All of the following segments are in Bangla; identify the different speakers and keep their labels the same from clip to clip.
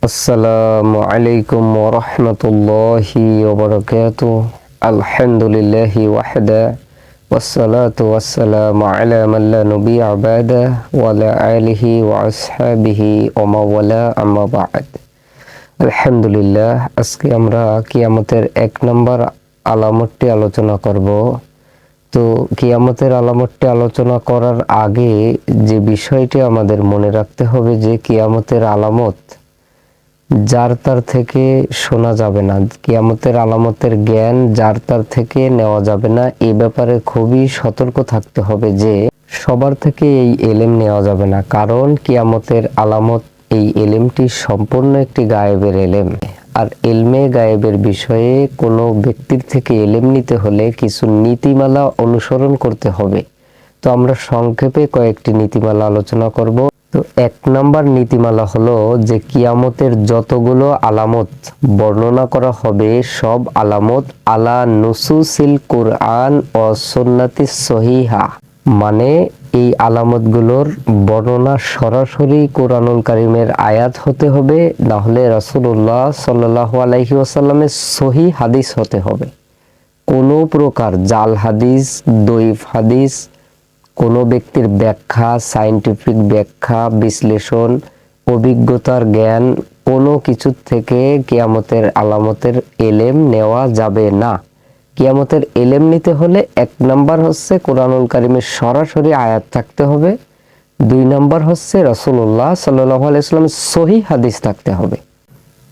Speaker 1: السلام عليكم ورحمة الله وبركاته الحمد لله وحده والصلاة والسلام على من لا نبي بعده وعلى آله وأصحابه ومن والاه أما بعد আলহামদুলিল্লাহ আজকে আমরা কিয়ামতের এক নম্বর আলামতটি আলোচনা করব তো কিয়ামতের আলামতটি আলোচনা করার আগে যে বিষয়টি আমাদের মনে রাখতে হবে যে কিয়ামতের আলামত যার তার থেকে শোনা যাবে না। কিয়ামতের আলামতের জ্ঞান যার তার থেকে নেওয়া যাবে না। এ ব্যাপারে খুবই সতর্ক থাকতে হবে যে, সবার থেকে এই এলেম নেওয়া যাবে না। কারণ কিয়ামতের আলামত এই এলেমটি সম্পূর্ণ একটি গায়েবের এলেম। আর এলমে গায়েবের বিষয়ে কোনো ব্যক্তির থেকে এলেম নিতে হলে কিছু নীতিমালা অনুসরণ করতে হবে। তো আমরা সংক্ষেপে কয়েকটি নীতিমালা আলোচনা করব। তো এক নম্বর নীতিমালা হলো যে কিয়ামতের যতগুলো আলামত বর্ণনা করা হবে, সব আলামত আলা নুসুসিল কোরআন ও সুন্নাতি সহিহা। মানে এই আলামতগুলোর বর্ণনা সরাসরি কোরআনুল কারিমের আয়াত হতে হবে, না হলে রাসূলুল্লাহ সাল্লাল্লাহু আলাইহি ওয়াসাল্লামের সহি হাদিস হতে হবে। কোনো প্রকার জাল হাদিস, দৈফ হাদিস কোনো ব্যক্তির ব্যাখ্যা সায়েন্টিফিক ব্যাখ্যা, বিশ্লেষণ, অভিজ্ঞতার জ্ঞান কোনো কিছু থেকে কিয়ামতের আলামতের এলেম নেওয়া যাবে না। কিয়ামতের এলেম নিতে হলে এক নাম্বার হচ্ছে কোরআনুল কারিমের সরাসরি আয়াত থাকতে হবে। দুই নাম্বার হচ্ছে রসুল্লাহ সাল্লাহ আলাইস্লামের সহি হাদিস থাকতে হবে।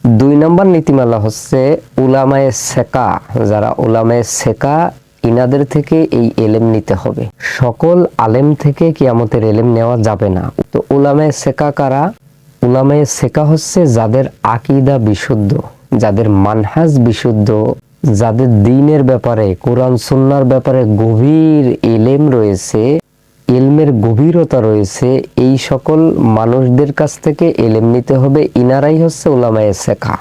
Speaker 1: দুই নম্বর নীতিমালা হচ্ছে উলামায়ে সেকা, যারা উলামায়ে সেকা ইনাদের থেকে এই এলেম নিতে হবে। সকল আলেম থেকে কিয়ামতের এলেম নেওয়া যাবে না। তো উলামায়ে সেকা কারা? উলামায়ে সেকা হচ্ছে যাদের আকিদা বিশুদ্ধ, যাদের মানহাজ বিশুদ্ধ, যাদের দিনের ব্যাপারে, কোরআন সুন্নার ব্যাপারে গভীর এলেম রয়েছে এলমের গভীরতা রয়েছে, এই সকল মানুষদের কাছ থেকে এলেম নিতে হবে। ইনারাই হচ্ছে উলামায়ে শেখা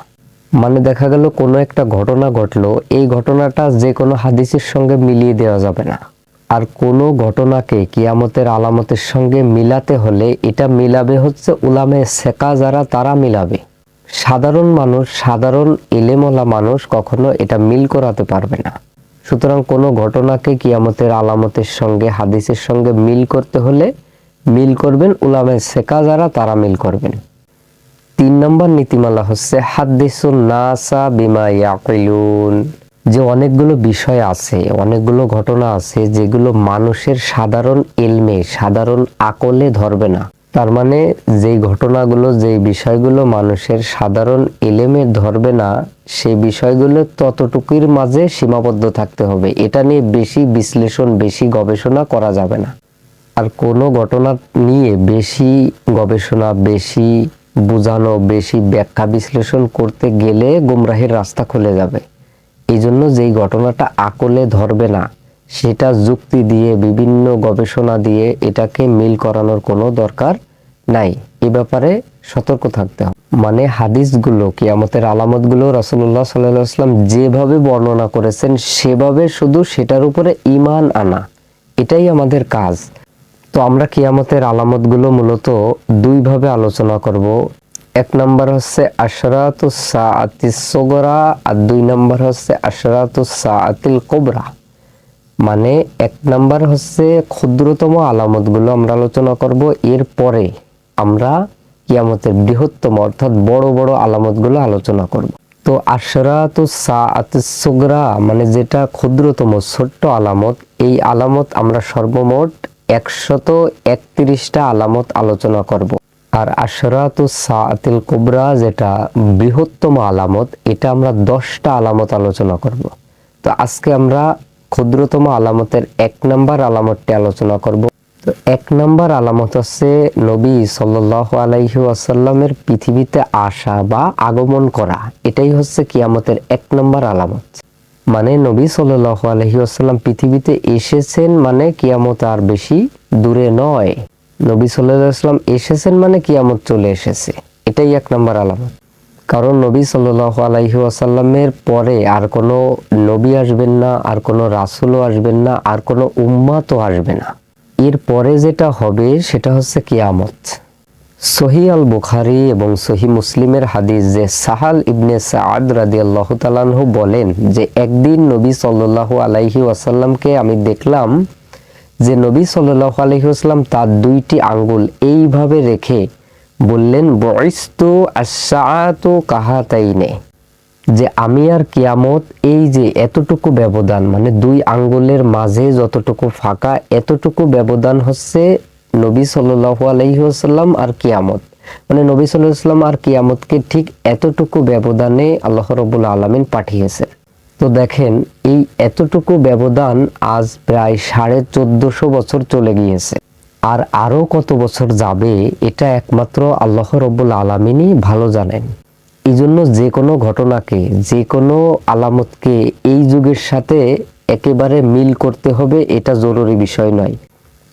Speaker 1: মানে দেখা গেল কোনো একটা ঘটনা ঘটলো, এই ঘটনাটা যে কোনো হাদিসের সঙ্গে মিলিয়ে দেওয়া যাবে না। আর কোনো ঘটনাকে কিয়ামতের আলামতের সঙ্গে মিলাতে হলে এটা মিলাবে হচ্ছে উলামে সেকা যারা, তারা মিলাবে। সাধারণ মানুষ, সাধারণ এলেমলা মানুষ কখনো এটা মিল করাতে পারবে না। সুতরাং কোনো ঘটনাকে কিয়ামতের আলামতের সঙ্গে, হাদিসের সঙ্গে মিল করতে হলে মিল করবেন উলামে শেখা যারা, তারা মিল করবেন। তিন নম্বর নীতিমালা হচ্ছে নাসা বিমা যে অনেকগুলো বিষয় আছে, অনেকগুলো ঘটনা আছে, যেগুলো মানুষের সাধারণ এলমে, সাধারণ আকলে ধরবে না। তার মানে যেই ঘটনাগুলো, যেই বিষয়গুলো মানুষের সাধারণ এলেমে ধরবে না সেই বিষয়গুলো ততটুকুর মাঝে সীমাবদ্ধ থাকতে হবে। এটা নিয়ে বেশি বিশ্লেষণ, বেশি গবেষণা করা যাবে না। আর কোনো ঘটনা নিয়ে বেশি গবেষণা, বেশি বোঝানো, বেশি ব্যাখ্যা বিশ্লেষণ করতে গেলে গুমরাহির রাস্তা খুলে যাবে। এই জন্য যেই ঘটনাটা আকলে ধরবে না, সেটা যুক্তি দিয়ে, বিভিন্ন গবেষণা দিয়ে এটাকে মিল করানোর কোনো দরকার নাই। এ ব্যাপারে সতর্ক থাকতে হবে। মানে হাদিসগুলো, কিয়ামতের আলামতগুলো রাসূলুল্লাহ সাল্লাল্লাহু আলাইহি যেভাবে বর্ণনা করেছেন, সেভাবে শুধু সেটার উপরে ঈমান আনা। এটাই আমাদের কাজ। তো আমরা কিয়ামতের আলামতগুলো মূলত দুইভাবে আলোচনা করব। এক নাম্বার হচ্ছে আশরাতুস সাআতিস সুগরা আর দুই নাম্বার হচ্ছে আশরাতুস সাআতিল কুবরা। মানে এক নাম্বার হচ্ছে ক্ষুদ্রতম আলামতগুলো আমরা আলোচনা করব। এর পরে আমরা কিয়ামতের বৃহত্তম অর্থাৎ বড় বড় আলামতগুলো আলোচনা করব। তো আশরাতু সাআতিস সুগরা মানে যেটা ক্ষুদ্রতম ছোট্ট আলামত, এই আলামত আমরা সর্বমোট একশত একত্রিশটা আলামত আলোচনা করব। আর আশরাতু সাআতিল কুবরা যেটা বৃহত্তম আলামত, এটা আমরা দশটা আলামত আলোচনা করব। তো আজকে আমরা ক্ষুদ্রতম আলামতের এক নম্বর আলামতটি আলোচনা করব। তো এক নম্বর আলামত হচ্ছে নবী সাল্লাল্লাহু আলাইহি ওয়াসাল্লামের পৃথিবীতে আসা বা আগমন করা। এটাই হচ্ছে কিয়ামতের এক নম্বর আলামত। মানে নবী সাল্লাল্লাহু আলাইহি ওয়াসাল্লাম পৃথিবীতে এসেছেন মানে কিয়ামত আর বেশি দূরে নয়। নবী ওয়াসাল্লাম এসেছেন মানে কিয়ামত চলে এসেছে। এটাই এক নম্বর আলামত। কারণ নবী সাল্লাল্লাহু আলাইহি ওয়াসাল্লামের পরে আর কোনো নবী আসবেন না, আর কোনো রাসূলও আসবেন না, আর কোনো উম্মাতও আসবে না। এর পরে যেটা হবে সেটা হচ্ছে কিয়ামত। সহি আল বুখারি এবং সহি মুসলিমের হাদিস যে সাহাল ইবনে সাদ রাদি আল্লাহ তালানহু বলেন যে একদিন নবী সাল্লাহ আলাইহি ওয়াসাল্লামকে আমি দেখলাম যে নবী সাল্লাহ আলাইহি ওয়াসাল্লাম তার দুইটি আঙ্গুল এইভাবে রেখে বললেন বয়স্তু আশাআতু কাহাতাইনে। যে আমি আর কিয়ামত এই যে এতটুকু ব্যবধান মানে দুই আঙ্গুলের মাঝে যতটুকু ফাঁকা, এতটুকু ব্যবধান হচ্ছে নবী সাল্লাল্লাহু আলাইহি ওয়াসাল্লাম আর কিয়ামত। মানে নবী ওয়াসাল্লাম আর কিয়ামতকে ঠিক এতটুকু ব্যবধানে আল্লাহ রাব্বুল আলামিন পাঠিয়েছে। তো দেখেন, এই এতটুকু ব্যবধান আজ প্রায় সাড়ে চোদ্দশো বছর চলে গিয়েছে। আর আরও কত বছর যাবে, এটা একমাত্র আল্লাহ রব্বুল আলমিনই ভালো জানেন। এই জন্য যে কোনো ঘটনাকে, যে কোনো আলামতকে এই যুগের সাথে একেবারে মিল করতে হবে, এটা জরুরি বিষয় নয়।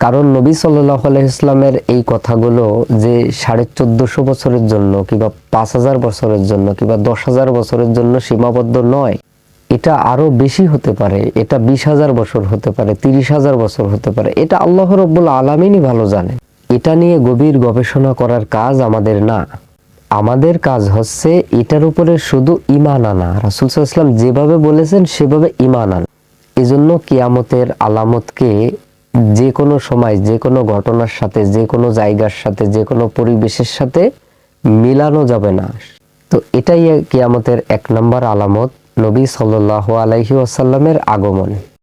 Speaker 1: কারণ নবী সাল্লাহ ইসলামের এই কথাগুলো যে সাড়ে চোদ্দশো বছরের জন্য কিংবা পাঁচ হাজার বছরের জন্য কিংবা দশ হাজার বছরের জন্য সীমাবদ্ধ নয়, এটা আরও বেশি হতে পারে, এটা বিশ হাজার বছর হতে পারে, তিরিশ হাজার বছর হতে পারে, এটা আল্লাহ রব্বুল আলমিনই ভালো জানেন। এটা নিয়ে গভীর গবেষণা করার কাজ আমাদের না। আমাদের কাজ হচ্ছে এটার উপরে শুধু ইমান আনা। রাসুল ইসলাম যেভাবে বলেছেন সেভাবে ইমান আনা। এজন্য জন্য কিয়ামতের আলামতকে যে কোনো সময় যে কোনো ঘটনার সাথে যে কোনো জায়গার সাথে যে কোনো পরিবেশের সাথে মিলানো যাবে না। তো এটাই কিয়ামতের এক নম্বর আলামত নবী সাল্লাহ আলাইহি আসাল্লামের আগমন।